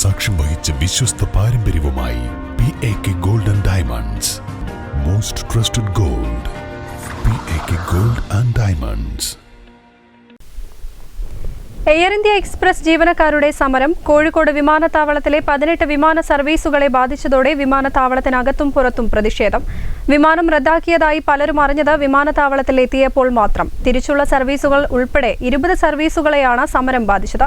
സാക്ഷ്യം വഹിച്ച വിശ്വസ്ത പാരമ്പര്യവുമായി P A K gold and diamonds most trusted gold P A K gold and diamonds Air India Express ജീവനക്കാരുടെ സമരം കോഴിക്കോട് വിമാനത്താവളത്തിലെ പതിനെട്ട് വിമാന സർവീസുകളെ ബാധിച്ചതോടെ വിമാനത്താവളത്തിനകത്തും പുറത്തും പ്രതിഷേധം. വിമാനം റദ്ദാക്കിയതായി പലരും അറിഞ്ഞത് വിമാനത്താവളത്തിൽ എത്തിയപ്പോൾ മാത്രം. തിരിച്ചുള്ള സർവീസുകൾ ഉൾപ്പെടെ ഇരുപത് സർവീസുകളെയാണ് സമരം ബാധിച്ചത്.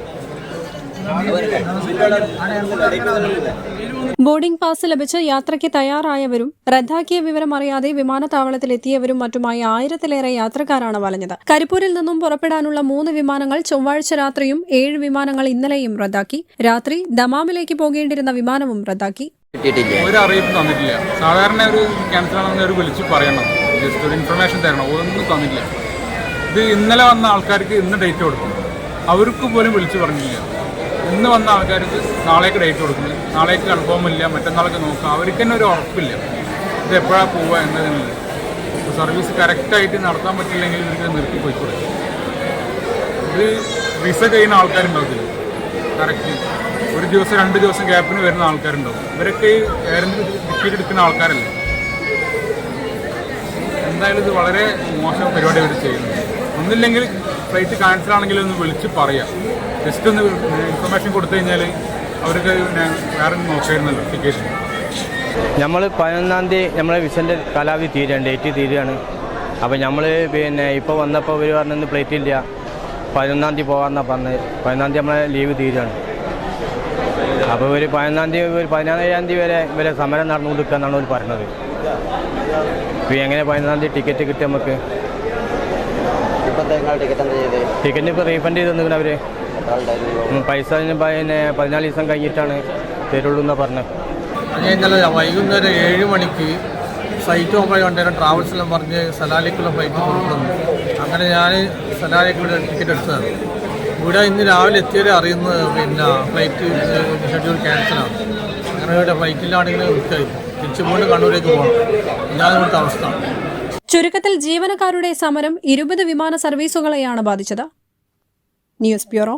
ബോർഡിംഗ് പാസ് ലഭിച്ച് യാത്രയ്ക്ക് തയ്യാറായവരും റദ്ദാക്കിയ വിവരം അറിയാതെ വിമാനത്താവളത്തിലെത്തിയവരും മറ്റുമായി ആയിരത്തിലേറെ യാത്രക്കാരാണ് വലഞ്ഞത്. കരിപ്പൂരിൽ നിന്നും പുറപ്പെടാനുള്ള മൂന്ന് വിമാനങ്ങൾ ചൊവ്വാഴ്ച രാത്രിയും ഏഴ് വിമാനങ്ങൾ ഇന്നലെയും റദ്ദാക്കി. രാത്രി ദമാമിലേക്ക് പോകേണ്ടിരുന്ന വിമാനവും റദ്ദാക്കി. ഒരു അറിയിപ്പ് തന്നിട്ടില്ല. സാധാരണ ഒരു ക്യാൻസൽ ആണെന്ന് ഒരു വിളിച്ച് പറയണം. ജസ്റ്റ് ഒരു ഇൻഫർമേഷൻ തരണം. ഒന്നും തന്നില്ല ഇത് ഇന്നലെ വന്ന ആൾക്കാർക്ക് ഇന്ന് ഡേറ്റ് കൊടുക്കും. അവർക്ക് പോലും വിളിച്ചു പറഞ്ഞില്ല. ഇന്ന് വന്ന ആൾക്കാർക്ക് നാളേക്ക് ഡേറ്റ് കൊടുക്കുന്നു നാളേക്ക് കൺഫേം മറ്റന്നാൾക്ക് നോക്കാം അവർക്ക് തന്നെ ഒരു ഉറപ്പില്ല. ഇത് എപ്പോഴാണ് പോവുക എന്നതിനുള്ളത് സർവീസ് കറക്റ്റായിട്ട് നടത്താൻ പറ്റില്ലെങ്കിൽ ഇവർക്ക് നിർത്തി പോയിക്കൂടെ ഇത് വിസ ചെയ്യുന്ന ആൾക്കാരുണ്ടാവത്തില്ല. കറക്റ്റ് ഒരു ദിവസം രണ്ട് ദിവസം ഗ്യാപ്പിന് വരുന്ന ആൾക്കാരുണ്ടാവും. ഇവരൊക്കെ ഈ ടിക്കറ്റ് എടുക്കുന്ന ആൾക്കാരല്ലേ? എന്തായാലും ഇത് വളരെ മോശം പരിപാടി അവർ ചെയ്യുന്നത് ഒന്നില്ലെങ്കിൽ ഫ്ലൈറ്റ് ക്യാൻസൽ ആണെങ്കിലും ഒന്ന് വിളിച്ച് പറയാം. ജസ്റ്റ് ഒന്ന് ഇൻഫർമേഷൻ കൊടുത്തു കഴിഞ്ഞാൽ അവർക്ക് പിന്നെ വേറെ നോക്കായിരുന്നല്ലോ ടിക്കറ്റ് നമ്മൾ പതിനൊന്നാം തീയതി നമ്മളെ വിസന്റെ കാലാവധി തീരുകയാണ് ഡേറ്റ് തീരുകയാണ്. അപ്പോൾ നമ്മൾ പിന്നെ ഇപ്പോൾ വന്നപ്പോൾ ഇവർ പറഞ്ഞൊന്നും പ്ലേറ്റ് ഇല്ല. പതിനൊന്നാം തീയതി പോകാമെന്നാണ് പറഞ്ഞത്. പതിനൊന്നാം തീയതി നമ്മളെ ലീവ് തീരുകയാണ്. അപ്പോൾ ഒരു പതിനൊന്നാം തീയതി ഒരു പതിനാറാം തീയതി വരെ ഇവരെ സമരം നടന്നുകൊണ്ടിരിക്കുക എന്നാണ് അവർ പറഞ്ഞത്. ഇപ്പോൾ എങ്ങനെ പതിനൊന്നാം തീയതി ടിക്കറ്റ് കിട്ടും നമുക്ക് ടിക്കറ്റ് ഇപ്പോൾ റീഫണ്ട് ചെയ്ത് തന്നിരിക്കണം അവർ പൈസ പിന്നെ പതിനാല് ദിവസം കഴിഞ്ഞിട്ടാണ് തരുള്ളൂ എന്നാണ് പറഞ്ഞത് ഇന്നലെ വൈകുന്നേരം ഏഴ് മണിക്ക് സൈറ്റ് ഓപ്പൺ ട്രാവൽസ് ട്രാവൽസെല്ലാം പറഞ്ഞ് സലാലിക്കുള്ള ഫ്ലൈറ്റ് കൊടുക്കുന്നു. അങ്ങനെ ഞാൻ സലാലിക്കുള്ള ടിക്കറ്റ് എടുത്തതാണ്. ഇവിടെ ഇന്ന് രാവിലെ എത്തിയവരെ അറിയുന്നത് പിന്നെ ഫ്ലൈറ്റ് ഷെഡ്യൂൾ ക്യാൻസലാണ് അങ്ങനെ ഇവിടെ ഫ്ലൈറ്റിലാണെങ്കിൽ വിൽക്കായി തിരിച്ചു പോയിട്ട് കണ്ണൂരേക്ക് പോകണം. ഇല്ലാതെ ഇവിടുത്തെ അവസ്ഥ. ചുരുക്കത്തിൽ ജീവനക്കാരുടെ സമരം ഇരുപത് വിമാന സർവീസുകളെയാണ് ബാധിച്ചത്. News bureau